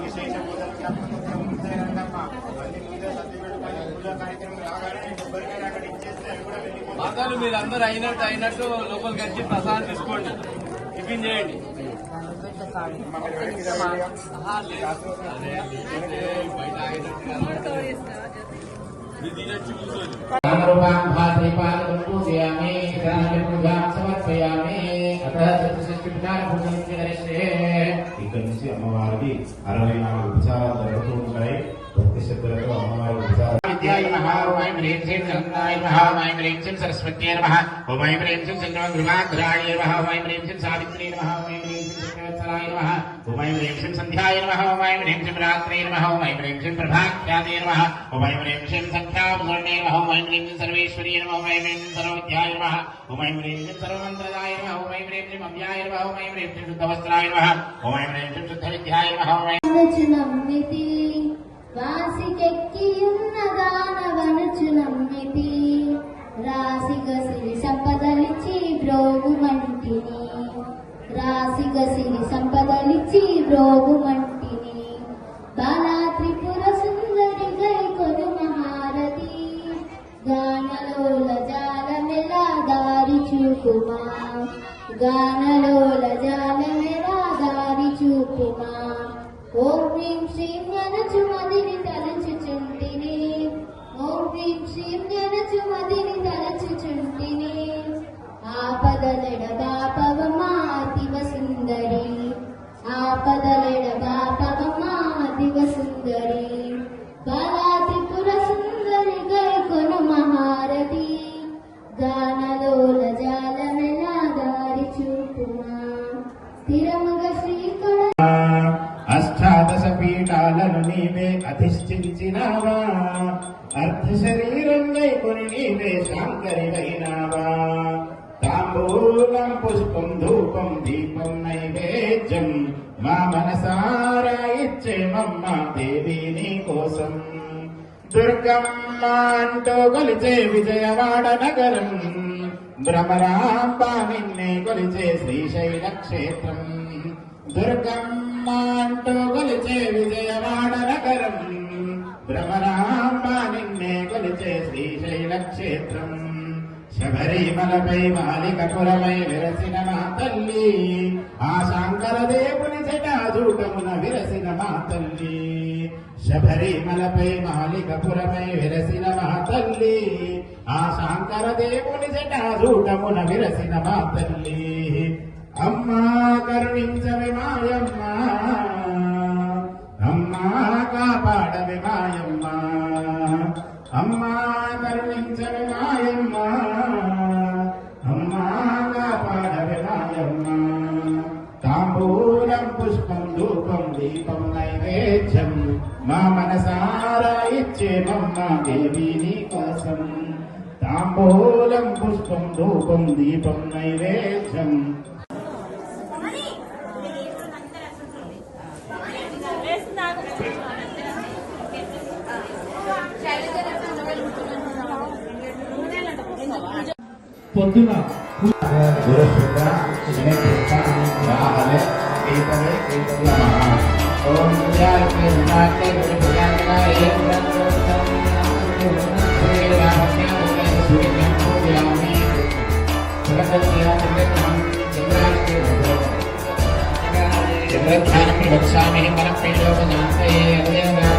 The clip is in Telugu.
విశేష పూజలు జ్ఞాపకం మళ్ళీ ముందే పూజా కార్యక్రమం రాగానే కొబ్బరికాయ అక్కడ ఇచ్చేస్తే కూడా మీరు అందరూ అయినట్టు అయినట్టు లోపలికి వచ్చి ప్రసాదం తీసుకోండి. టిఫిన్ చేయండి. మా ఇక్కడి నుంచి అమ్మవారికి అరవై నాలుగు ఉపచారాలు జరుగుతూ ఉంటాయి. భక్తి శ్రద్ధలతో అమ్మవారి ఉపచారాలు శ్రీం సావిత్రి నమః ఓం హ్రీం శ్రీం చక్రవత్సలాయ నమః ఓం హ్రీం శ్రీం సంధ్యాయ నమః ఓం హ్రీం శ్రీం రాత్రే నమః ఓం హ్రీం శ్రీం ప్రభాఖ్యాతే నమః ఓం హ్రీం శ్రీం సంఖ్యాపూర్ణే నమః ఓం హ్రీం శ్రీం సర్వేశ్వరీ నమః ఓం హ్రీం శ్రీం సర్వవిద్యాయ నమః ఓం హ్రీం శ్రీం సర్వమంత్రదాయ నమః ఓం హ్రీం శ్రీం అవ్యాయ నమః రోగుమంటిని. బ్రోగుమంటిని బాలా త్రిపుర సుందరి గై కొను మహారథి. గానలోల జాలమెలా దారి చూపుమా. గానలోల జాల పీఠాలను నీవే అధిష్ఠించినావా? అర్ధ శరీరం కొని నీవే శాంకరివైనావా? తాంబూలం పుష్పం ధూపం దీపం నైవేద్యం. మా మనసారా ఇచ్చే మమ్మ దేవి నీ కోసం. దుర్గమ్మ అంటూ కొలిచే విజయవాడ నగరం. భ్రమరాంబ నిన్నే కొలిచే శ్రీశైల క్షేత్రం. దుర్గమ్మ అంటూ కొలిచే విజయవాడ నగరం భ్రమరాంబ నిన్నే కొలిచే శ్రీశైల క్షేత్రం శబరిమలపై మాలికపురమై విరసిన మా తల్లి. ఆ శంకర దేవుని జటాజూటమున విరసిన మా తల్లి. శబరిమలపై మాలికపురమై విరసిన మా తల్లి. ఆ శంకర దేవుని జటాజూటమున విరసిన మా తల్లి. అమ్మా కరుణించవి మాయమ్మ. మా మనసారా ఇచ్చే మమ్మ దేవి నీ కోసం తాంబూలం పుష్పం ధూపం దీపం నైవేద్యం. పొద్దున శనికృష్ణ రాహవే కేతవే Yo me quedo con la familia, con la familia, con la familia.